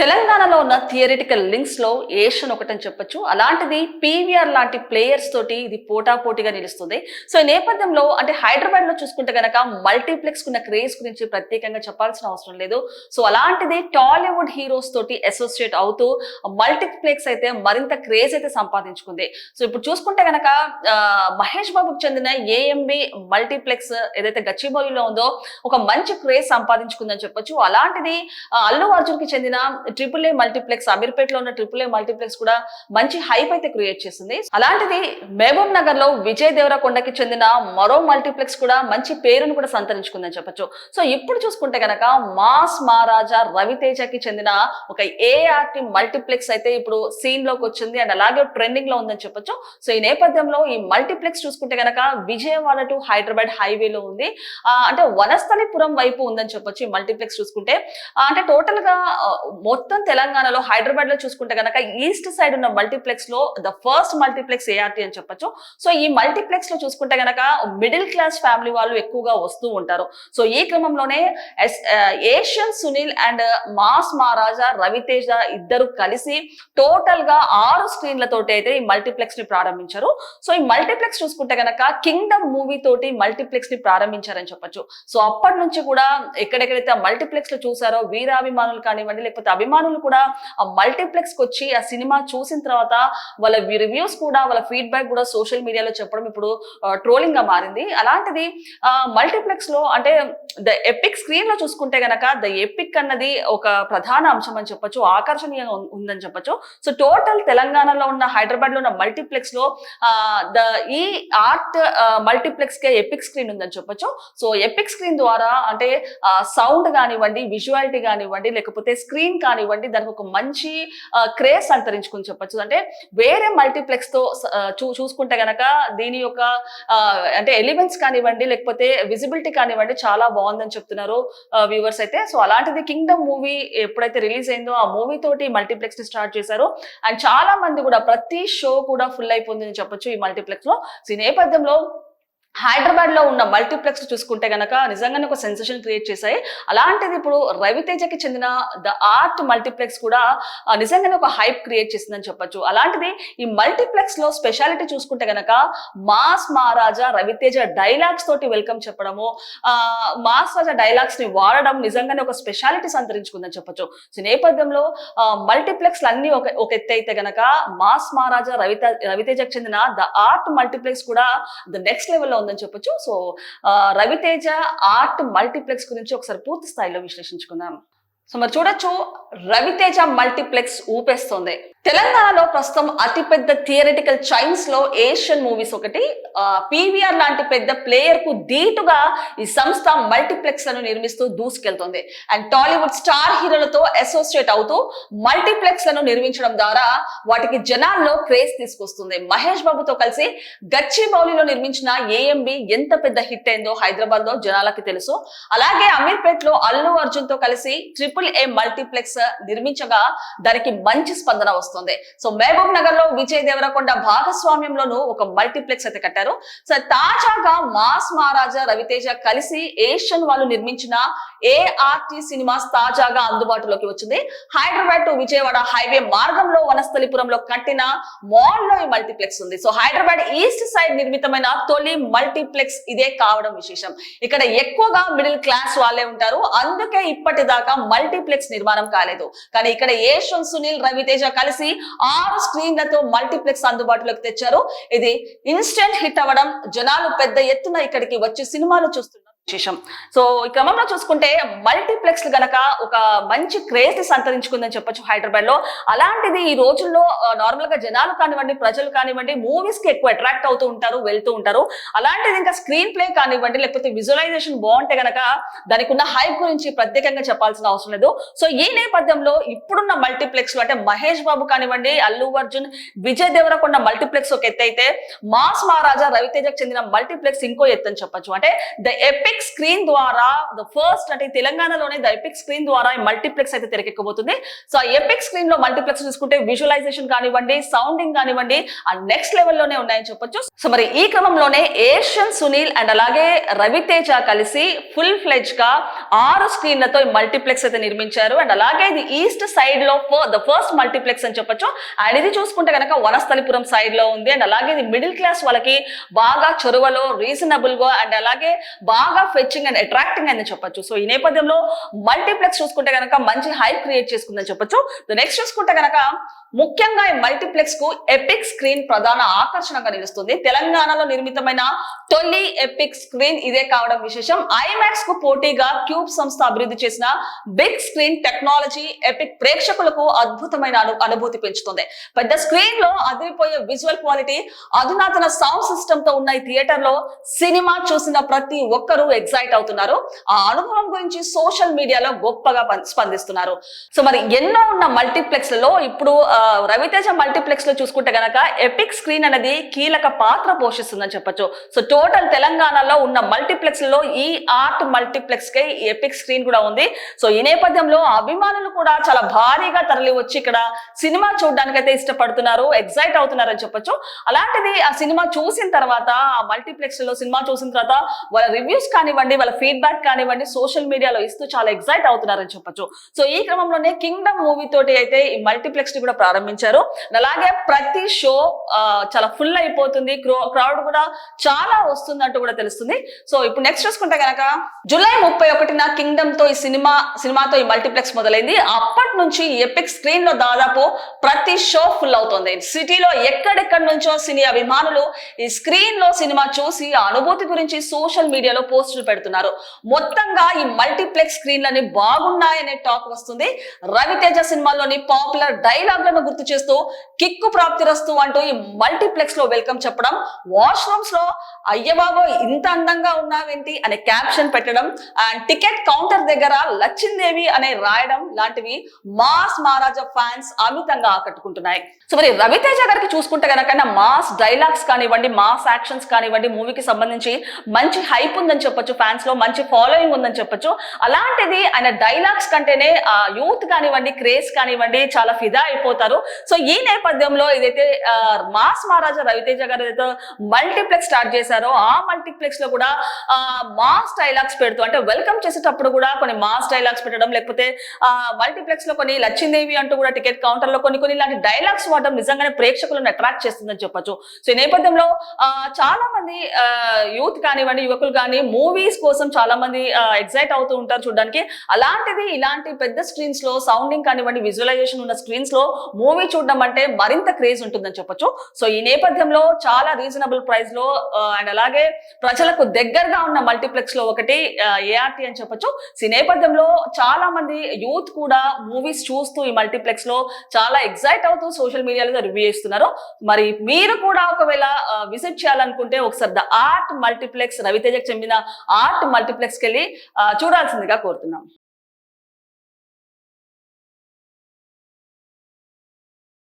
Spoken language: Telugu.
తెలంగాణలో ఉన్న థియరిటికల్ లింక్స్లో ఏషియన్ ఒకటని చెప్పొచ్చు. అలాంటిది పీవీఆర్ లాంటి ప్లేయర్స్ తోటి ఇది పోటాపోటీగా నిలుస్తుంది. సో ఈ నేపథ్యంలో అంటే హైదరాబాద్లో చూసుకుంటే కనుక మల్టీప్లెక్స్ ఉన్న క్రేజ్ గురించి ప్రత్యేకంగా చెప్పాల్సిన అవసరం లేదు. సో అలాంటిది టాలీవుడ్ హీరోస్ తోటి అసోసియేట్ అవుతూ మల్టీప్లెక్స్ అయితే మరింత క్రేజ్ అయితే సంపాదించుకుంది. సో ఇప్పుడు చూసుకుంటే గనక మహేష్ బాబుకు చెందిన ఏఎంబి మల్టీప్లెక్స్ ఏదైతే గచ్చిబౌలిలో ఉందో ఒక మంచి క్రేజ్ సంపాదించుకుందని చెప్పొచ్చు. అలాంటిది అల్లు అర్జున్కి చెందిన ట్రిపుల్ ఏ మల్టీప్లెక్స్ అమీర్పేటలో ఉన్న ట్రిపుల్ ఏ మల్టీప్లెక్స్ కూడా మంచి హైప్ అయితే క్రియేట్ చేసింది. అలాంటిది మహబూబ్ నగర్లో విజయ్ దేవరకొండకి చెందిన మరో మల్టీప్లెక్స్ కూడా మంచి పేరును కూడా సంతరించుకుందని చెప్పొచ్చు. సో ఇప్పుడు చూసుకుంటే గనక మాస్ మహారాజా రవితేజకి చెందిన ఒక ఏఆర్టీ మల్టీప్లెక్స్ అయితే ఇప్పుడు సీన్లోకి వచ్చింది అండ్ అలాగే ట్రెండింగ్లో ఉందని చెప్పొచ్చు. సో ఈ నేపథ్యంలో ఈ మల్టీప్లెక్స్ చూసుకుంటే గనక విజయవాడ టు హైదరాబాద్ హైవేలో ఉంది. అంటే వనస్థలిపురం వైపు ఉందని చెప్పొచ్చు ఈ మల్టీప్లెక్స్ చూసుకుంటే. అంటే టోటల్గా మొత్తం తెలంగాణలో హైదరాబాద్లో చూసుకుంటే గనక ఈస్ట్ సైడ్ ఉన్న మల్టీప్లెక్స్లో ద ఫస్ట్ మల్టీప్లెక్స్ ఏఆర్టీ అని చెప్పొచ్చు. సో ఈ మల్టీప్లెక్స్లో చూసుకుంటే గనక మిడిల్ క్లాస్ ఫ్యామిలీ వాళ్ళు ఎక్కువగా వస్తూ ఉంటారు. సో ఈ క్రమంలోనే Asian Sunil and mass Maharaja Raviteja ఇద్దరు కలిసి టోటల్గా ఆరు స్క్రీన్లతోటి అయితే ఈ మల్టీప్లెక్స్ని ప్రారంభించారు. సో ఈ మల్టీప్లెక్స్ చూసుకుంటే గనక కింగ్డమ్ మూవీ తోటి మల్టీప్లెక్స్ని ప్రారంభించారని చెప్పొచ్చు. సో అప్పటి నుంచి కూడా ఎక్కడెక్కడైతే మల్టీప్లెక్స్లో చూసారో వీరాభిమానులు కానివ్వండి లేకపోతే అభిమానులు కూడా ఆ మల్టీప్లెక్స్కి వచ్చి ఆ సినిమా చూసిన తర్వాత వాళ్ళ రివ్యూస్ కూడా వాళ్ళ ఫీడ్బ్యాక్ కూడా సోషల్ మీడియాలో చెప్పడం ఇప్పుడు ట్రోలింగ్గా మారింది. అలాంటిది మల్టీప్లెక్స్లో అంటే ద ఎపిక్ స్క్రీన్లో చూసుకుంటే గనక ద ఎపిక్ అన్నది ఒక ప్రధాన అంశం అని చెప్పొచ్చు ఆకర్షణీయంగా ఉందని చెప్పొచ్చు. సో టోటల్ తెలంగాణలో ఉన్న హైదరాబాద్లో ఉన్న మల్టీప్లెక్స్లో ద ఈ ఆర్ట్ మల్టీప్లెక్స్ కే ఎపిక్ స్క్రీన్ ఉందని చెప్పొచ్చు. సో ఎపిక్ స్క్రీన్ ద్వారా అంటే సౌండ్ కానివ్వండి విజువాలిటీ కానివ్వండి లేకపోతే స్క్రీన్ కానీ కానివ్వండి దానికి ఒక మంచి క్రేజ్ అంతరించుకుని చెప్పొచ్చు. అంటే వేరే మల్టీప్లెక్స్తో చూ చూసుకుంటే గనక దీని యొక్క అంటే ఎలిమెంట్స్ కానివ్వండి లేకపోతే విజిబిలిటీ కానివ్వండి చాలా బాగుందని చెప్తున్నారు వ్యూవర్స్ అయితే. సో అలాంటిది కింగ్డమ్ మూవీ ఎప్పుడైతే రిలీజ్ అయిందో ఆ మూవీ తోటి మల్టీప్లెక్స్ని స్టార్ట్ చేశారు. అండ్ చాలా మంది కూడా ప్రతి షో కూడా ఫుల్ అయిపోయిందని చెప్పొచ్చు ఈ మల్టీప్లెక్స్లో. సో ఈ నేపథ్యంలో హైదరాబాద్లో ఉన్న మల్టీప్లెక్స్ చూసుకుంటే గనక నిజంగానే ఒక సెన్సేషన్ క్రియేట్ చేశాయి. అలాంటిది ఇప్పుడు రవితేజకి చెందిన ద ఆర్ట్ మల్టీప్లెక్స్ కూడా నిజంగానే ఒక హైప్ క్రియేట్ చేసిందని చెప్పొచ్చు. అలాంటిది ఈ మల్టీప్లెక్స్లో స్పెషాలిటీ చూసుకుంటే గనక మాస్ మహారాజా రవితేజ డైలాగ్స్ తోటి వెల్కమ్ చెప్పడము ఆ మాస్ రాజా డైలాగ్స్ని వాడడం నిజంగానే ఒక స్పెషాలిటీ సంతరించుకుందని చెప్పొచ్చు. సో నేపథ్యంలో మల్టీప్లెక్స్ అన్ని ఒక ఒక ఎత్తు అయితే గనక మాస్ మహారాజా రవితే రవితేజకు చెందిన ద ఆర్ట్ మల్టీప్లెక్స్ కూడా ద నెక్స్ట్ లెవెల్లో ఉందని చెప్పొచ్చు. సో రవితేజ ఆర్ట్ మల్టీప్లెక్స్ గురించి ఒకసారి పూర్తి స్థాయిలో విశ్లేషించుకుందాం. సో మరి చూడొచ్చు రవితేజ మల్టీప్లెక్స్ ఊపేస్తుంది. తెలంగాణలో ప్రస్తుతం అతిపెద్ద థియరిటికల్ చైన్స్లో ఏషియన్ మూవీస్ ఒకటి పీవీఆర్ లాంటి పెద్ద ప్లేయర్కు ధీటుగా ఈ సంస్థ మల్టీప్లెక్స్లను నిర్మిస్తూ దూసుకెళ్తుంది. అండ్ టాలీవుడ్ స్టార్ హీరోలతో అసోసియేట్ అవుతూ మల్టీప్లెక్స్లను నిర్మించడం ద్వారా వాటికి జనాల్లో క్రేజ్ తీసుకొస్తుంది. మహేష్ బాబుతో కలిసి గచ్చిబౌలిలో నిర్మించిన ఏఎంబి ఎంత పెద్ద హిట్ అయిందో హైదరాబాద్లో జనాలకి తెలుసు. అలాగే అమీర్పేట్లో అల్లు అర్జున్తో కలిసి ట్రిపుల్ ఏ మల్టీప్లెక్స్ నిర్మించగా దానికి మంచి స్పందన వస్తుంది. సో మహబూబ్ నగర్లో విజయ్ దేవరకొండ భాగస్వామ్యంలోనూ ఒక మల్టీప్లెక్స్ అయితే కట్టారు. సో తాజాగా మాస్ మహారాజా రవితేజ కలిసి ఏషియన్ వాళ్ళు నిర్మించిన ఏఆర్టీ సినిమాస్ తాజాగా అందుబాటులోకి వచ్చింది. హైదరాబాద్ టు విజయవాడ హైవే మార్గంలో వనస్థలిపురంలో కట్టిన మాల్లో ఈ మల్టీప్లెక్స్ ఉంది. సో హైదరాబాద్ ఈస్ట్ సైడ్ నిర్మితమైన తొలి మల్టీప్లెక్స్ ఇదే కావడం విశేషం. ఇక్కడ ఎక్కువగా మిడిల్ క్లాస్ వాళ్ళే ఉంటారు. అందుకే ఇప్పటిదాకా మల్టీప్లెక్స్ నిర్మాణం కాలేదు. కానీ ఇక్కడ ఏషియన్ సునీల్ రవితేజ కలిసి ఆరు స్క్రీన్లతో మల్టీప్లెక్స్ అందుబాటులోకి తెచ్చారు. ఇది ఇన్స్టెంట్ హిట్ అవ్వడం జనాలు పెద్ద ఎత్తున ఇక్కడికి వచ్చి సినిమాలు చూస్తున్నారు. విశేషం. సో ఈ క్రమంలో చూసుకుంటే మల్టీప్లెక్స్ గనక ఒక మంచి క్రేజ్ని సంతరించుకుందని చెప్పొచ్చు హైదరాబాద్లో అలాంటిది ఈ రోజుల్లో నార్మల్గా జనాలు కానివ్వండి ప్రజలు కానివ్వండి మూవీస్కి ఎక్కువ అట్రాక్ట్ అవుతూ ఉంటారు వెళ్తూ ఉంటారు. అలాంటిది ఇంకా స్క్రీన్ ప్లే కానివ్వండి లేకపోతే విజువలైజేషన్ బాగుంటే గనక దానికి ఉన్న హైప్ గురించి ప్రత్యేకంగా చెప్పాల్సిన అవసరం లేదు. సో ఈ నేపథ్యంలో ఇప్పుడున్న మల్టీప్లెక్స్లో అంటే మహేష్ బాబు కానివ్వండి అల్లు అర్జున్ విజయ్ దేవరకొండ మల్టీప్లెక్స్ ఒక ఎత్తు అయితే మాస్ మహారాజా రవితేజకు చెందిన మల్టీప్లెక్స్ ఇంకో ఎత్తు అని చెప్పొచ్చు. అంటే ద ఎపిక్ ఎపిక్ స్క్రీన్ ద్వారా ద ఫస్ట్ అంటే తెలంగాణలోనే ద ఎపిక్ స్క్రీన్ ద్వారా మల్టీప్లెక్స్ అయితే తెరకెక్కబోతుంది. సో ఆ ఎపిక్ స్క్రీన్లో మల్టీప్లెక్స్ చూసుకుంటే విజువలైజేషన్ కానివ్వండి సౌండింగ్ కానివ్వండి ఆ నెక్స్ట్ లెవెల్లోనే ఉన్నాయని చెప్పొచ్చు. సో మరి ఈ క్రమంలోనే ఏషియన్ సునీల్ అండ్ అలాగే రవితేజ కలిసి ఫుల్ ఫ్లెజ్గా ఆరు స్క్రీన్లతో మల్టీప్లెక్స్ అయితే నిర్మించారు. అండ్ అలాగే ఇది ఈస్ట్ సైడ్లో ద ఫస్ట్ మల్టీప్లెక్స్ అని చెప్పొచ్చు. అండ్ ఇది చూసుకుంటే కనుక వనస్థలిపురం సైడ్లో ఉంది. అండ్ అలాగే ఇది మిడిల్ క్లాస్ వాళ్ళకి బాగా చొరవలో రీజనబుల్గా అండ్ అలాగే బాగా ఫెచ్చింగ్ అండ్ అట్రాక్టింగ్ అని చెప్పొచ్చు. సో ఈ నేపథ్యంలో మల్టీప్లెక్స్ చూసుకుంటే కనుక మంచి హైప్ క్రియేట్ చేసుకుందని చెప్పొచ్చు. నెక్స్ట్ చూసుకుంటే కనుక ముఖ్యంగా ఈ మల్టీప్లెక్స్కు ఎపిక్ స్క్రీన్ ప్రధాన ఆకర్షణగా నిలుస్తుంది. తెలంగాణలో నిర్మితమైన తొలి ఎపిక్ స్క్రీన్ ఇదే కావడం విశేషం. ఐమాక్స్కు పోటీగా క్యూబ్ సంస్థ అభివృద్ధి చేసిన బిగ్ స్క్రీన్ టెక్నాలజీ ఎపిక్ ప్రేక్షకులకు అద్భుతమైన అనుభూతి పెంచుతుంది. పెద్ద స్క్రీన్లో అదిరిపోయే విజువల్ క్వాలిటీ అధునాతన సౌండ్ సిస్టమ్తో ఉన్న ఈ థియేటర్లో సినిమా చూసిన ప్రతి ఒక్కరూ ఎగ్జైట్ అవుతున్నారు. ఆ అనుభవం గురించి సోషల్ మీడియాలో గొప్పగా స్పందిస్తున్నారు. సో మరి ఎన్నో ఉన్న మల్టీప్లెక్స్లలో ఇప్పుడు రవితేజ మల్టీప్లెక్స్లో చూసుకుంటే గనక ఎపిక్ స్క్రీన్ అనేది కీలక పాత్ర పోషిస్తుందని చెప్పొచ్చు. సో టోటల్ తెలంగాణలో ఉన్న మల్టీప్లెక్స్లో ఈ ఆర్ట్ మల్టీప్లెక్స్కి ఎపిక్ స్క్రీన్ కూడా ఉంది. సో ఈ నేపథ్యంలో అభిమానులు కూడా చాలా భారీగా తరలి వచ్చి ఇక్కడ సినిమా చూడడానికి అయితే ఇష్టపడుతున్నారు ఎగ్జైట్ అవుతున్నారు అని చెప్పొచ్చు. అలాంటిది ఆ సినిమా చూసిన తర్వాత ఆ మల్టీప్లెక్స్లో సినిమా చూసిన తర్వాత వాళ్ళ రివ్యూస్ కానివ్వండి వాళ్ళ ఫీడ్బ్యాక్ కానివ్వండి సోషల్ మీడియాలో ఇస్తూ చాలా ఎక్సైట్ అవుతున్నారని చెప్పొచ్చు. సో ఈ క్రమంలోనే కింగ్డమ్ మూవీ తోటి అయితే ఈ మల్టీప్లెక్స్ని కూడా ప్రారంభించారు. అలాగే ప్రతి షో చాలా ఫుల్ అయిపోతుంది. క్రౌడ్ కూడా చాలా వస్తుంది అంటూ కూడా తెలుస్తుంది. సో ఇప్పుడు నెక్స్ట్ చూసుకుంటే గనక జూలై ముప్పై ఒకటిన కింగ్డమ్తో ఈ సినిమా సినిమాతో ఈ మల్టీప్లెక్స్ మొదలైంది. అప్పటి నుంచి ఎపిక్ స్క్రీన్లో దాదాపు ప్రతి షో ఫుల్ అవుతుంది. సిటీలో ఎక్కడెక్కడి నుంచో సినీ అభిమానులు ఈ స్క్రీన్లో సినిమా చూసి ఆ అనుభూతి గురించి సోషల్ మీడియాలో పోస్ట్ పోస్టులు పెడుతున్నారు. మొత్తంగా ఈ మల్టీప్లెక్స్ స్క్రీన్లని బాగున్నాయనే టాక్ వస్తుంది. రవితేజ సినిమాలోని పాపులర్ డైలాగ్లను గుర్తు చేస్తూ కిక్కు ప్రాప్తిరస్తు అంటూ ఈ మల్టీప్లెక్స్లో వెల్కమ్ చెప్పడం వాష్రూమ్స్లో అయ్యబాబో ఇంత అందంగా ఉన్నావేంటి అనే క్యాప్షన్ పెట్టడం అండ్ టికెట్ కౌంటర్ దగ్గర లచ్చిందేవి అనే రాయడం లాంటివి మాస్ మహారాజా ఫ్యాన్స్ అమితంగా ఆకట్టుకుంటున్నాయి. సో మరి రవితేజ గారికి చూసుకుంటే కనుక మాస్ డైలాగ్స్ కానివ్వండి మాస్ యాక్షన్స్ కానివ్వండి మూవీకి సంబంధించి మంచి హైప్ ఉందని చెప్పొచ్చు ఫ్యాన్స్లో మంచి ఫాలోయింగ్ ఉందని చెప్పొచ్చు. అలాంటిది ఆయన డైలాగ్స్ కంటేనే ఆ యూత్ కానివ్వండి క్రేజ్ కానివ్వండి చాలా ఫిదా అయిపోతారు. సో ఈ నేపథ్యంలో ఏదైతే మాస్ మహారాజా రవితేజ గారు ఏదైతే మల్టీప్లెక్స్ స్టార్ట్ చేశారో ఆ మల్టీప్లెక్స్లో కూడా మాస్ డైలాగ్స్ పెడుతూ అంటే వెల్కమ్ చేసేటప్పుడు కూడా కొన్ని మాస్ డైలాగ్స్ పెట్టడం లేకపోతే ఆ మల్టీప్లెక్స్లో కొన్ని లచ్చిందేవి అంటూ కూడా టికెట్ కౌంటర్లో కొన్ని కొన్ని ఇలాంటి డైలాగ్స్ వాడడం నిజంగానే ప్రేక్షకులను అట్రాక్ట్ చేస్తుందని చెప్పొచ్చు. సో ఈ నేపథ్యంలో చాలా మంది యూత్ కానివ్వండి యువకులు కానీ మూవీస్ కోసం చాలా మంది ఎగ్జైట్ అవుతూ ఉంటారు చూడడానికి. అలాంటిది ఇలాంటి పెద్ద స్క్రీన్స్లో సౌండింగ్ కానివ్వండి విజువలైజేషన్ ఉన్న స్క్రీన్స్లో మూవీ చూడడం అంటే మరింత క్రేజ్ ఉంటుందని చెప్పొచ్చు. సో ఈ నేపథ్యంలో చాలా రీజనబుల్ ప్రైస్లో అండ్ అలాగే ప్రజలకు దగ్గరగా ఉన్న మల్టీప్లెక్స్లో ఒకటి ఏఆర్టీ అని చెప్పొచ్చు. సో ఈ నేపథ్యంలో చాలా మంది యూత్ కూడా మూవీస్ చూస్తూ ఈ మల్టీప్లెక్స్లో చాలా ఎగ్జైట్ అవుతూ సోషల్ మీడియాలో రివ్యూ ఇస్తున్నారు మరి మీరు కూడా ఒకవేళ విజిట్ చేయాలనుకుంటే ఒకసారి ద ఆర్ట్ మల్టీప్లెక్స్ రవితేజకు చెందిన ఆర్ట్ మల్టీప్లెక్స్కి వెళ్ళి చూడాల్సిందిగా కోరుతున్నాం.